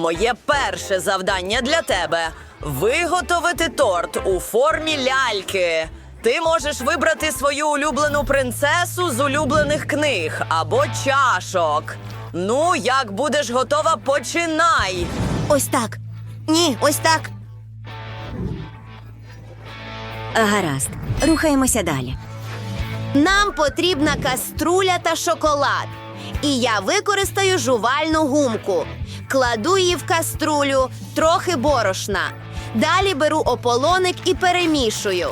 Моє перше завдання для тебе виготовити торт у формі ляльки. Ти можеш вибрати свою улюблену принцесу з улюблених книг або чашок. Ну, як будеш готова, починай. Ось так. Ні, ось так. Гаразд, рухаємося далі. Нам потрібна каструля та шоколад. І я використаю жувальну гумку. Кладу її в каструлю, трохи борошна. Далі беру ополоник і перемішую.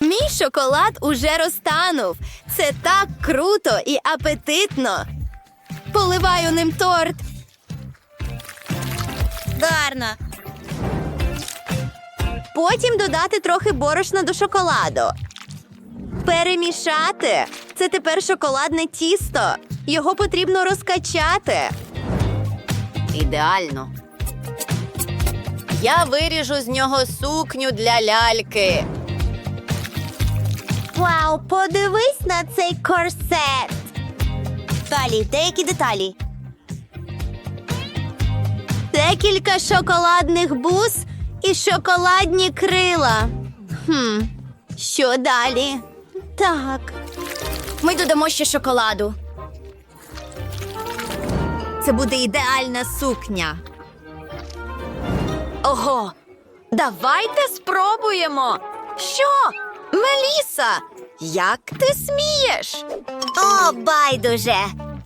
Мій шоколад уже розтанув. Це так круто і апетитно. Поливаю ним торт. Гарно. Потім додати трохи борошна до шоколаду. Перемішати. Це тепер шоколадне тісто. Його потрібно розкачати. Ідеально. Я виріжу з нього сукню для ляльки. Вау, подивись на цей корсет. Далі, деякі деталі. Декілька шоколадних бус і шоколадні крила. Хм, що далі? Так. Ми додамо ще шоколаду. Це буде ідеальна сукня. Ого, давайте спробуємо. Що? Меліса, як ти смієш? О, байдуже.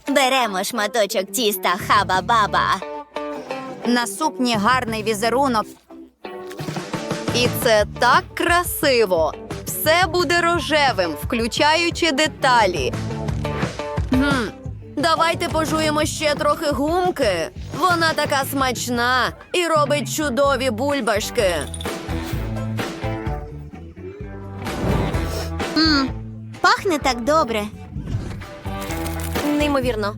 Беремо шматочок тіста хаба-баба. На сукні гарний візерунок. І це так красиво. Все буде рожевим, включаючи деталі. Гм, давайте пожуємо ще трохи гумки. Вона така смачна і робить чудові бульбашки. Мм, пахне так добре. Неймовірно.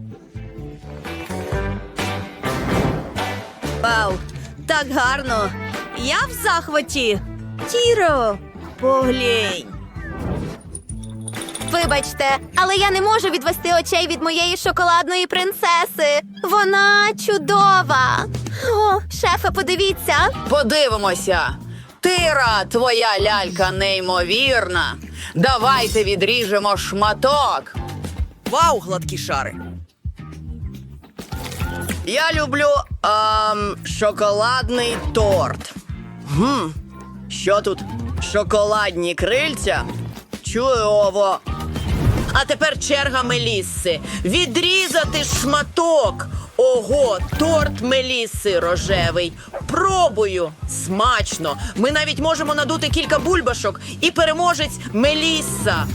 Вау, так гарно. Я в захваті. Тіро, поглянь. Вибачте, але я не можу відвести очей від моєї шоколадної принцеси. Вона чудова. О, шефе, подивіться. Подивимося. Тира, твоя лялька неймовірна. Давайте відріжемо шматок. Вау, гладкі шари. Я люблю ем, шоколадний торт. Гм, що тут? Шоколадні крильця? Чудово. А тепер черга Мелісси. Відрізати шматок. Ого, торт Мелісси рожевий. Пробую. Смачно. Ми навіть можемо надути кілька бульбашок і переможець Мелісса.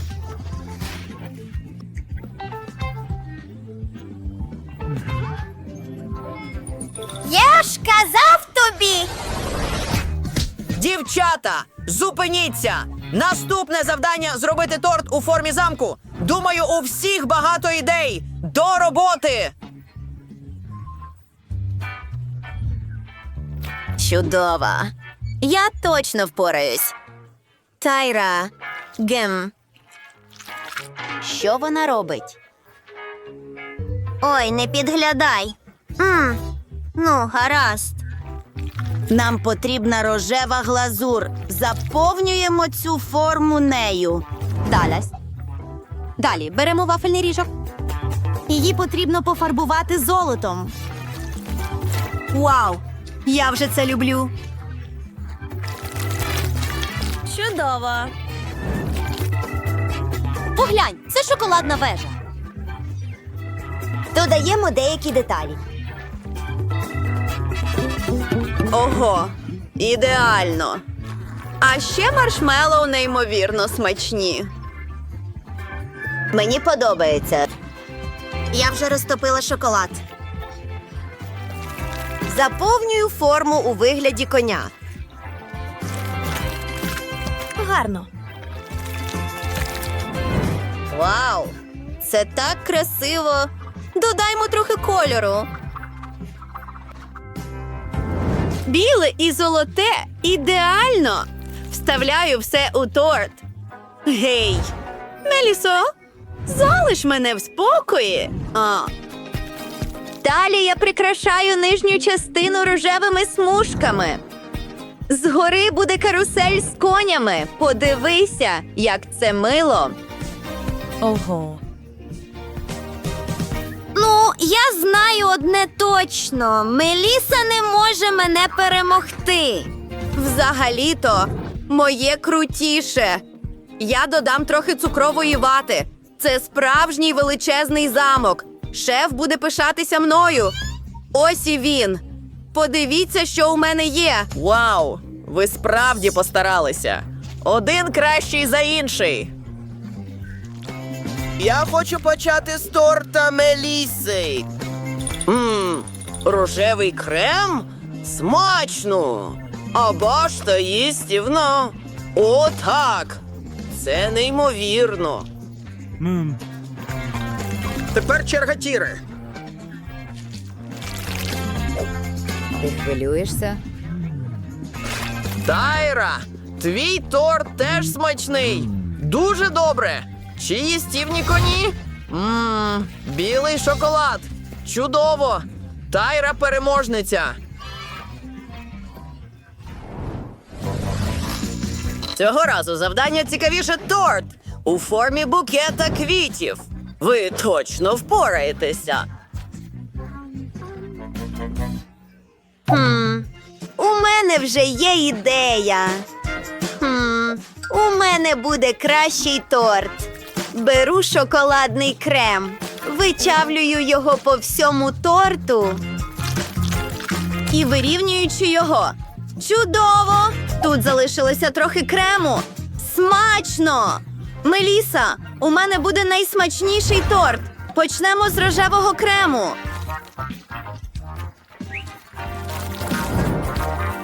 Я ж казав тобі. Дівчата, зупиніться! Наступне завдання зробити торт у формі замку. Думаю, у всіх багато ідей. До роботи! Чудово. Я точно впораюсь. Тайра, Гем. Що вона робить? Ой, не підглядай. м ну, гаразд. Нам потрібна рожева глазур. Заповнюємо цю форму нею. Далі. Далі беремо вафельний ріжок. Її потрібно пофарбувати золотом. Вау! Я вже це люблю. Чудово. Поглянь, це шоколадна вежа. Додаємо деякі деталі. Ого, ідеально. А ще маршмеллоу неймовірно смачні. Мені подобається. Я вже розтопила шоколад. Заповнюю форму у вигляді коня. Гарно. Вау! Це так красиво. Додаймо трохи кольору. Біле і золоте ідеально. Вставляю все у торт. Гей, Мелісо, залиш мене в спокої. А, Далі я прикрашаю нижню частину рожевими смужками. Згори буде карусель з конями. Подивися, як це мило. Ого. Ну, я знаю одне точно: Меліса не може мене перемогти. Взагалі-то моє крутіше. Я додам трохи цукрової вати. Це справжній величезний замок. Шеф буде пишатися мною. Ось і він. Подивіться, що у мене є. Вау! Ви справді постаралися. Один кращий за інший. Я хочу почати з торта Меліси. Мм, рожевий крем? Смачно! Або ж то їстівно. О, так! Це неймовірно. Тепер черга Тіри. Ти хвилюєшся? Тайра, твій торт теж смачний. Дуже добре. Чи їстівні коні? Мм, білий шоколад. Чудово. Тайра переможниця. Цього разу завдання цікавіше торт у формі букета квітів. Ви точно впораєтеся. Хм, у мене вже є ідея. Хм, у мене буде кращий торт. Беру шоколадний крем, вичавлюю його по всьому торту і вирівнюючи його. Чудово! Тут залишилося трохи крему. Смачно! Меліса, у мене буде найсмачніший торт. Почнемо з рожевого крему.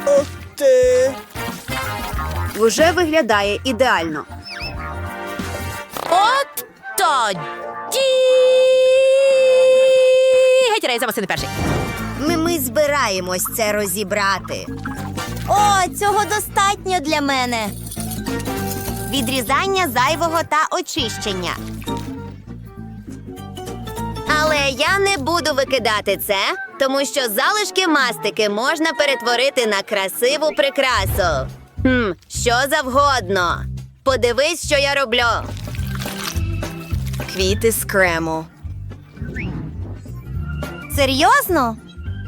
Ух ти! Вже виглядає ідеально. От тоді. Геть рейса не перший. Ми, ми збираємось це розібрати. О, цього достатньо для мене. Відрізання зайвого та очищення. Але я не буду викидати це, тому що залишки мастики можна перетворити на красиву прикрасу. Хм, що завгодно. Подивись, що я роблю. Квіти з крему. Серйозно?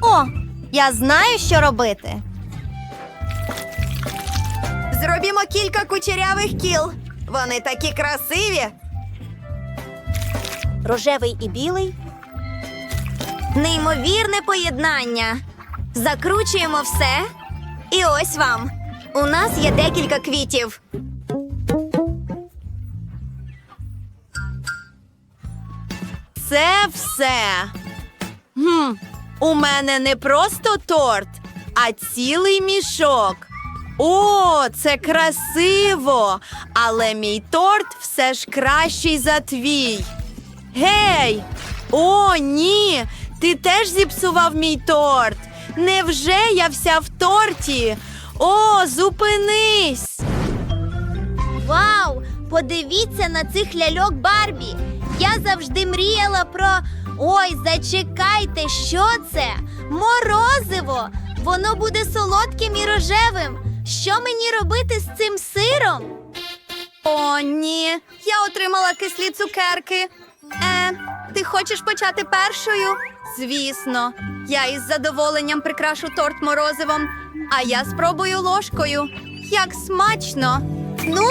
О, я знаю, що робити. Зробімо кілька кучерявих кіл. Вони такі красиві. Рожевий і білий. Неймовірне поєднання. Закручуємо все. І ось вам. У нас є декілька квітів. Це все. Хм, у мене не просто торт, а цілий мішок. О, це красиво! Але мій торт все ж кращий за твій. Гей! О, ні! Ти теж зіпсував мій торт. Невже я вся в торті? О, зупинись! Вау! Подивіться на цих ляльок Барбі. Я завжди мріяла про. Ой, зачекайте, що це? Морозиво! Воно буде солодким і рожевим. Що мені робити з цим сиром? О, ні, я отримала кислі цукерки. Е, ти хочеш почати першою? Звісно, я із задоволенням прикрашу торт морозивом, а я спробую ложкою. Як смачно! Ну,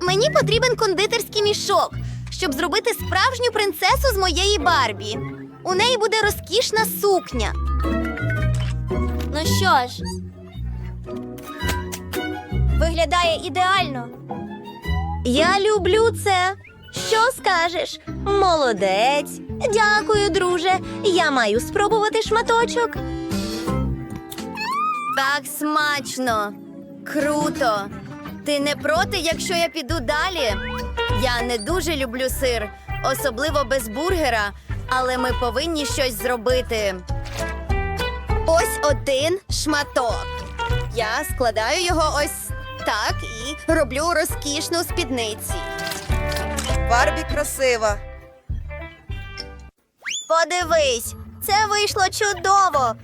мені потрібен кондитерський мішок, щоб зробити справжню принцесу з моєї Барбі. У неї буде розкішна сукня. Ну що ж, виглядає ідеально. Я люблю це. Що скажеш? Молодець. Дякую, друже. Я маю спробувати шматочок. Так смачно. Круто. Ти не проти, якщо я піду далі? Я не дуже люблю сир, особливо без бургера, але ми повинні щось зробити. Ось один шматок. Я складаю його ось так і роблю розкішну спідниці. Барбі красива. Подивись, Це вийшло чудово.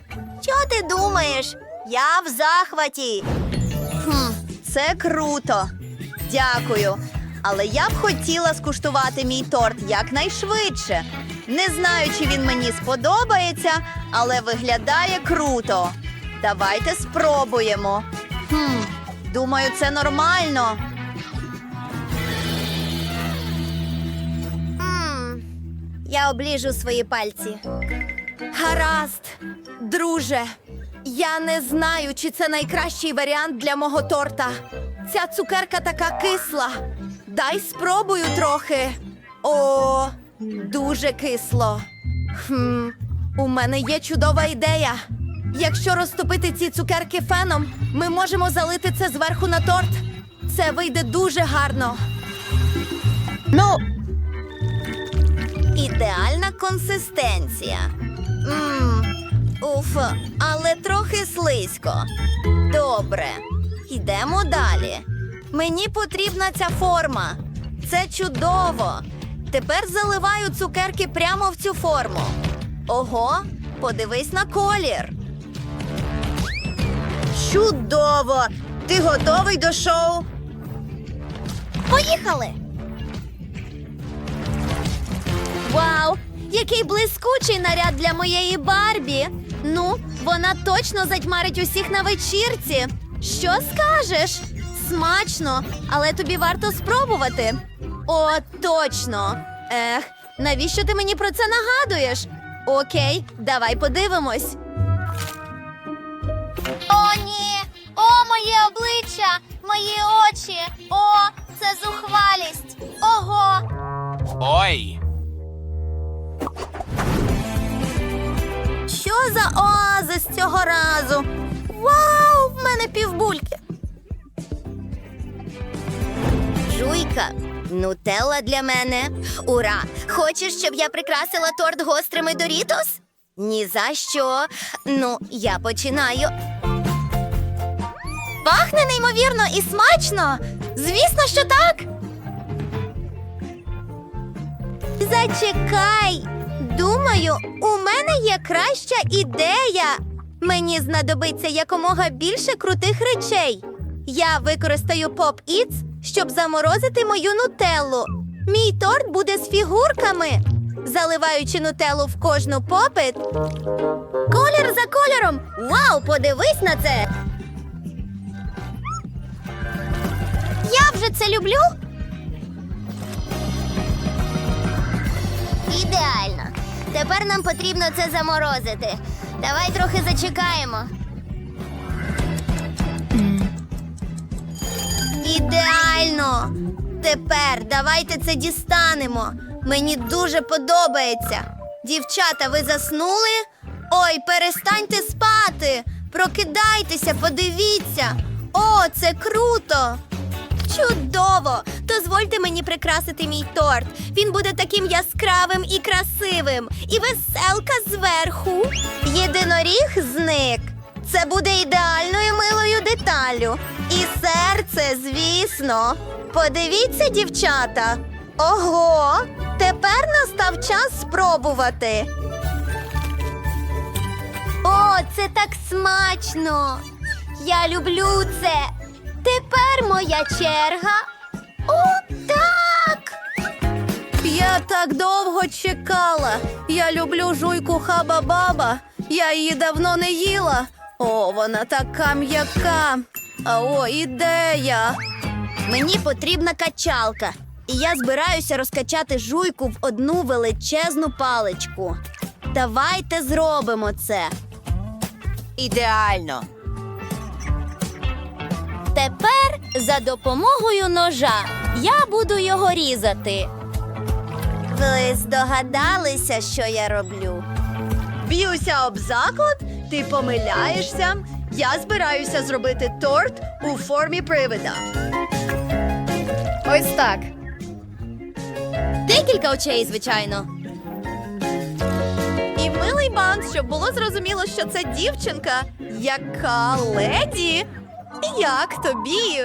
Що ти думаєш? Я в захваті. Хм, це круто. Дякую. Але я б хотіла скуштувати мій торт якнайшвидше. Не знаю, чи він мені сподобається, але виглядає круто. Давайте спробуємо. Хм, думаю, це нормально. М, Я обліжу свої пальці. Гаразд, друже. Я не знаю, чи це найкращий варіант для мого торта. Ця цукерка така кисла. Дай спробую трохи. О, дуже кисло. Хм, у мене є чудова ідея. Якщо розтопити ці цукерки феном, ми можемо залити це зверху на торт. Це вийде дуже гарно. Ну, ідеальна консистенція. Мм, уф, але трохи слизько. Добре, йдемо далі. Мені потрібна ця форма. Це чудово. Тепер заливаю цукерки прямо в цю форму. Ого, подивись на колір. Чудово! Ти готовий до шоу? Поїхали! Вау! Який блискучий наряд для моєї Барбі! Ну, вона точно затьмарить усіх на вечірці. Що скажеш? Смачно, але тобі варто спробувати. О, точно. Ех, навіщо ти мені про це нагадуєш? Окей, давай подивимось. О, ні! О, моє обличчя! Мої очі! О, це зухвалість! Ого! Ой! Що за оазис цього разу? Вау! В мене півбульки. Жуйка, нутелла для мене. Ура! Хочеш, щоб я прикрасила торт гострими дорітос? Ні за що. Ну, я починаю. Пахне неймовірно і смачно. Звісно, що так. Зачекай. Думаю, у мене є краща ідея. Мені знадобиться якомога більше крутих речей. Я використаю поп іц щоб заморозити мою нутеллу. Мій торт буде з фігурками. Заливаючи нутеллу в кожну попит. Колір за кольором. Вау, подивись на це. Я вже це люблю. Ідеально. Тепер нам потрібно це заморозити. Давай трохи зачекаємо. Ідеально. Тепер давайте це дістанемо. Мені дуже подобається. Дівчата, ви заснули? Ой, перестаньте спати. Прокидайтеся, подивіться. О, це круто! Чудово! Дозвольте мені прикрасити мій торт. Він буде таким яскравим і красивим. І веселка зверху. Єдиноріг зник. Це буде ідеальною милою деталлю. І серце, звісно. Подивіться, дівчата. Ого! Тепер настав час спробувати. О, це так смачно! Я люблю це. Тепер моя черга. О, так! Я так довго чекала. Я люблю жуйку хаба-баба. Я її давно не їла. О, вона така м'яка. А о, ідея. Мені потрібна качалка. І я збираюся розкачати жуйку в одну величезну паличку. Давайте зробимо це. Ідеально. Тепер за допомогою ножа я буду його різати. Ви здогадалися, що я роблю? Б'юся об заклад, ти помиляєшся. Я збираюся зробити торт у формі привида. Ось так. Декілька очей, звичайно. І милий бант, щоб було зрозуміло, що це дівчинка, яка леді. Як тобі?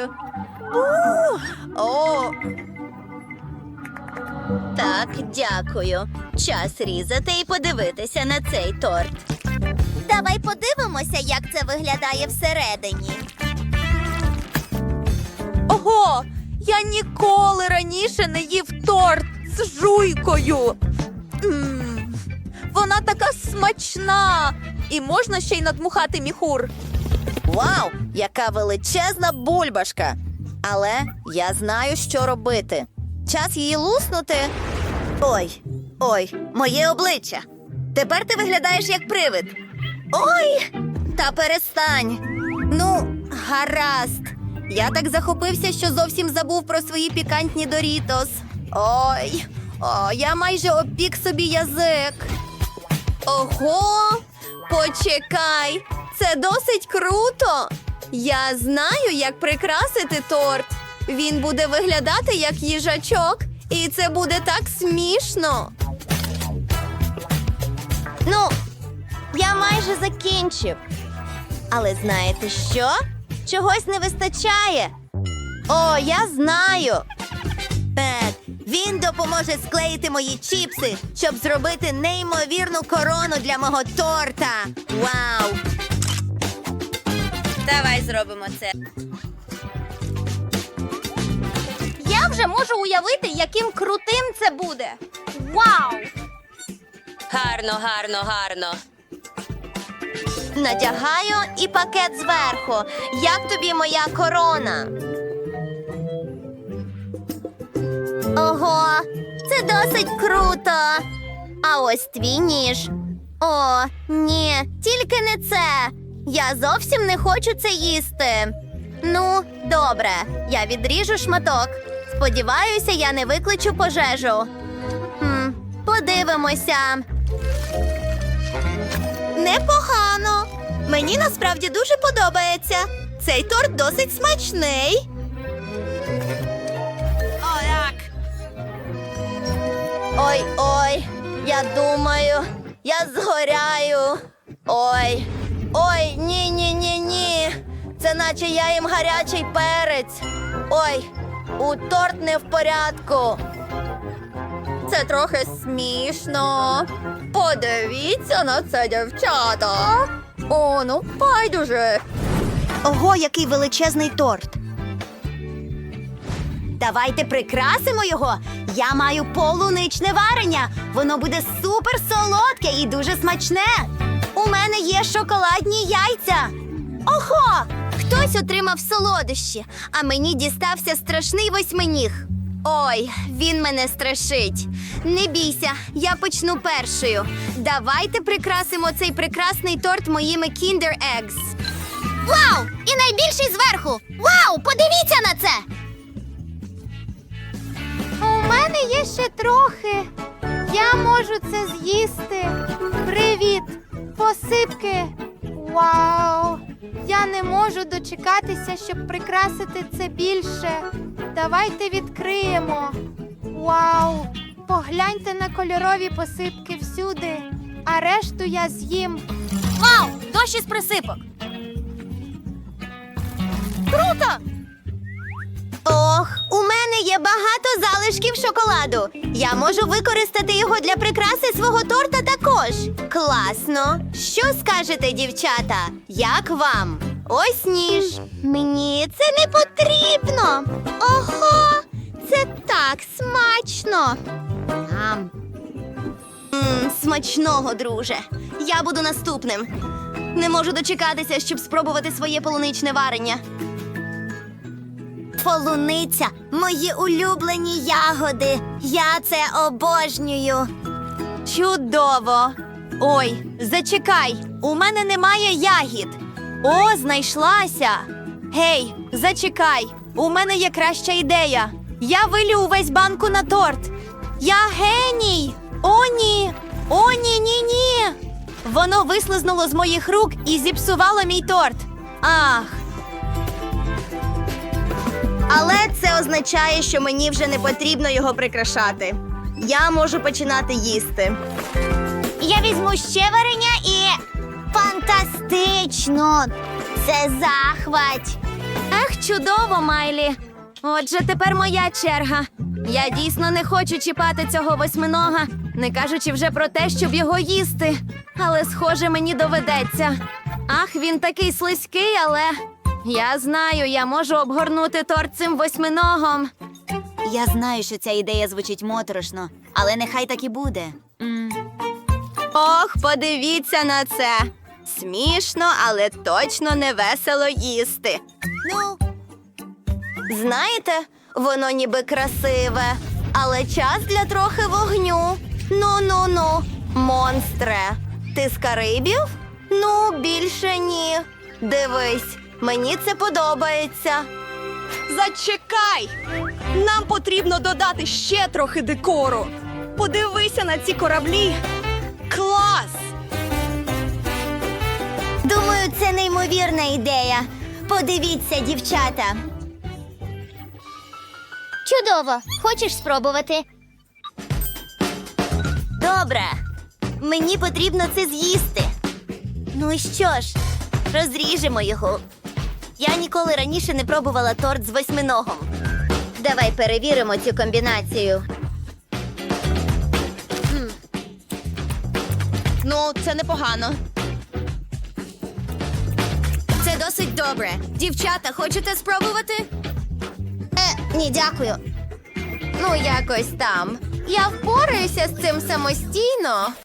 У, О, Так, дякую. Час різати і подивитися на цей торт. Давай подивимося, як це виглядає всередині. Ого! Я ніколи раніше не їв торт з жуйкою. М, Вона така смачна. І можна ще й надмухати міхур. Вау, яка величезна бульбашка! Але я знаю, що робити. Час її луснути. Ой, ой, моє обличчя. Тепер ти виглядаєш як привид. Ой! Та перестань. Ну, гаразд. Я так захопився, що зовсім забув про свої пікантні Дорітос. Ой, о, я майже обпік собі язик. Ого, почекай, це досить круто. Я знаю, як прикрасити торт. Він буде виглядати як їжачок, і це буде так смішно. Ну, я майже закінчив. Але знаєте що? Чогось не вистачає. О, я знаю. Пет, він допоможе склеїти мої чіпси, щоб зробити неймовірну корону для мого торта. Вау! Давай зробимо це. Я вже можу уявити, яким крутим це буде. Вау! Гарно, гарно, гарно. Надягаю і пакет зверху. Як тобі моя корона? Ого, це досить круто. А ось твій ніж. О, ні, тільки не це. Я зовсім не хочу це їсти. Ну, добре, я відріжу шматок. Сподіваюся, я не викличу пожежу. Хм, подивимося. Непогано. Мені насправді дуже подобається. Цей торт досить смачний. О, як? Ой, ой, я думаю, я згоряю. Ой, ой, ні, ні, ні, ні. Це наче я їм гарячий перець. Ой, у торт не в порядку. Це трохи смішно. Подивіться на це, дівчата. О, ну байдуже. Ого, який величезний торт. Давайте прикрасимо його. Я маю полуничне варення. Воно буде супер солодке і дуже смачне. У мене є шоколадні яйця. Ого! Хтось отримав солодощі, а мені дістався страшний восьминіг. Ой, він мене страшить. Не бійся, я почну першою. Давайте прикрасимо цей прекрасний торт моїми Kinder Eggs. Вау! І найбільший зверху! Вау! Подивіться на це! У мене є ще трохи. Я можу це з'їсти. Привіт! Посипки! Вау! Я не можу дочекатися, щоб прикрасити це більше. Давайте відкриємо. Вау! Погляньте на кольорові посипки всюди, а решту я з'їм. Вау! Дощ із присипок! Круто! Ох, у мене є багато залишків шоколаду. Я можу використати його для прикраси свого торта також. Класно. Що скажете, дівчата? Як вам? Ось ніж. Мені це не потрібно. Ого, це так смачно. Ам. М, смачного, друже. Я буду наступним. Не можу дочекатися, щоб спробувати своє полуничне варення. Полуниця мої улюблені ягоди. Я це обожнюю. Чудово. Ой, зачекай, у мене немає ягід. О, знайшлася. Гей, зачекай, у мене є краща ідея. Я вилю увесь банку на торт. Я геній. О, ні. О, ні, ні, ні. Воно вислизнуло з моїх рук і зіпсувало мій торт. Ах. Але це означає, що мені вже не потрібно його прикрашати. Я можу починати їсти. Я візьму ще варення і. Фантастично! Це захвать! Ах, чудово, Майлі! Отже, тепер моя черга. Я дійсно не хочу чіпати цього восьминога. не кажучи вже про те, щоб його їсти. Але, схоже, мені доведеться. Ах, він такий слизький, але я знаю, я можу обгорнути торт цим восьминогом. Я знаю, що ця ідея звучить моторошно, але нехай так і буде. М, Ох, подивіться на це. Смішно, але точно не весело їсти. Ну, Знаєте, воно ніби красиве, але час для трохи вогню. Ну ну ну, монстре. Ти з Карибів? Ну, більше ні. Дивись, мені це подобається. Зачекай! Нам потрібно додати ще трохи декору. Подивися на ці кораблі. Клас! думаю, це неймовірна ідея. Подивіться, дівчата. Чудово! Хочеш спробувати? Добре. Мені потрібно це з'їсти. Ну і що ж, розріжемо його. Я ніколи раніше не пробувала торт з восьминогом. Давай перевіримо цю комбінацію. Ну, це непогано. Це досить добре. Дівчата, хочете спробувати? Е, ні, дякую. Ну, якось там. Я впораюся з цим самостійно.